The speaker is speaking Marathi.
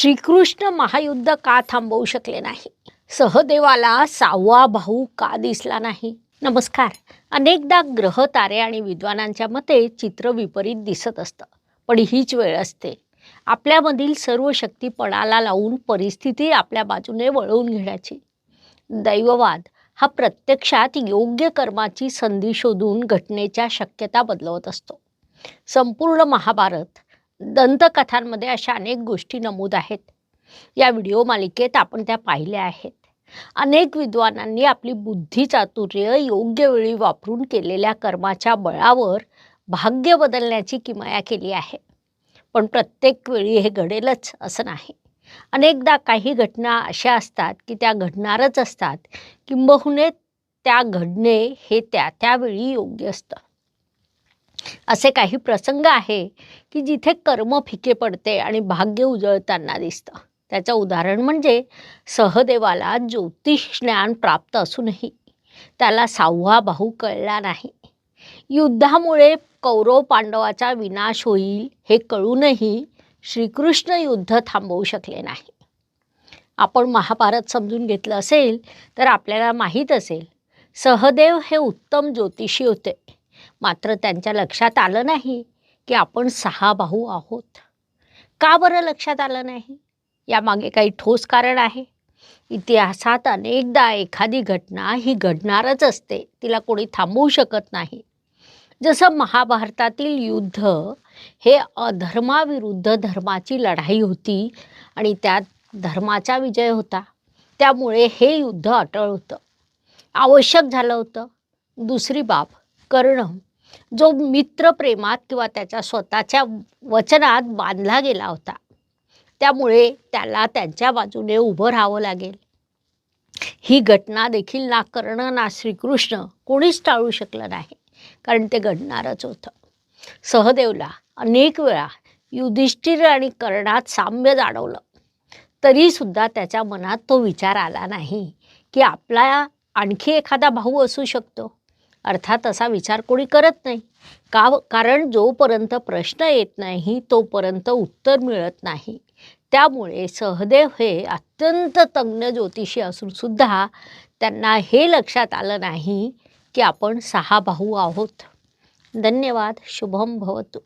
श्रीकृष्ण महायुद्ध का थांबवू शकले नाही? सहदेवाला सहावा भाऊ का दिसला नाही? नमस्कार. अनेकदा ग्रह तारे आणि विद्वानांच्या मते चित्र विपरीत दिसत असतं पण हीच वेळ असते. आपल्यामधील सर्व शक्ती पणाला लावून परिस्थिती आपल्या बाजूने वळवून घेण्याची. दैववाद हा प्रत्यक्षात योग्य कर्माची संधी शोधून घटनेच्या शक्यता बदलवत असतो. संपूर्ण महाभारत दंतकथांमध्ये अशा अनेक गोष्टी नमूद आहेत. या व्हिडिओ मालिकेत आपण त्या पाहिल्या आहेत. अनेक विद्वानांनी आपली बुद्धी चातुर्य योग्य वेळी वापरून केलेल्या कर्माच्या बळावर भाग्य बदलण्याची किमया केली आहे. पण प्रत्येक वेळी हे घडेलच असं नाही. अनेकदा काही घटना अशा असतात की त्या घडणारच असतात. किंबहुने त्या घडणे हे त्या त्यावेळी योग्य असतं. असे काही प्रसंग आहे की जिथे कर्म फिके पडते आणि भाग्य उजळताना दिसतं. त्याचं उदाहरण म्हणजे सहदेवाला ज्योतिष ज्ञान प्राप्त असूनही त्याला सहावा भाऊ कळला नाही. युद्धामुळे कौरव पांडवाचा विनाश होईल हे कळूनही श्रीकृष्ण युद्ध थांबवू शकले नाही. आपण महाभारत समजून घेतलं असेल तर आपल्याला माहीत असेल सहदेव हे उत्तम ज्योतिषी होते. मात्र त्यांच्या लक्षात आलं नाही की आपण सहा भाऊ आहोत. का बरं लक्षात आलं नाही? यामागे काही ठोस कारण आहे. इतिहासात अनेकदा एखादी घटना ही घडणारच असते. तिला कोणी थांबवू शकत नाही. जसं महाभारतातील युद्ध हे अधर्माविरुद्ध धर्माची लढाई होती आणि त्यात धर्माचा विजय होता. त्यामुळे हे युद्ध अटळ होतं. आवश्यक झालं होतं. दुसरी बाब कर्ण जो मित्रप्रेमात किंवा त्याच्या स्वतःच्या वचनात बांधला गेला होता. त्यामुळे त्याला त्यांच्या बाजूने उभं राहावं लागेल. ही घटना देखील ना कर्ण ना श्रीकृष्ण कोणीच टाळू शकलं नाही. कारण ते घडणारच होतं. सहदेवला अनेक वेळा युधिष्ठिर आणि कर्णात साम्य जाणवलं. तरीसुद्धा त्याच्या मनात तो विचार आला नाही की आपला आणखी एखादा भाऊ असू शकतो. अर्थात असा विचार कोणी करत नाही. का कारण जोपर्यंत प्रश्न येत नाही तोपर्यंत उत्तर मिळत नाही. त्यामुळे सहदेव हे अत्यंत तज्ज्ञ ज्योतिषी असूनसुद्धा त्यांना हे लक्षात आलं नाही की आपण सहा भाऊ आहोत. धन्यवाद. शुभम भवतु.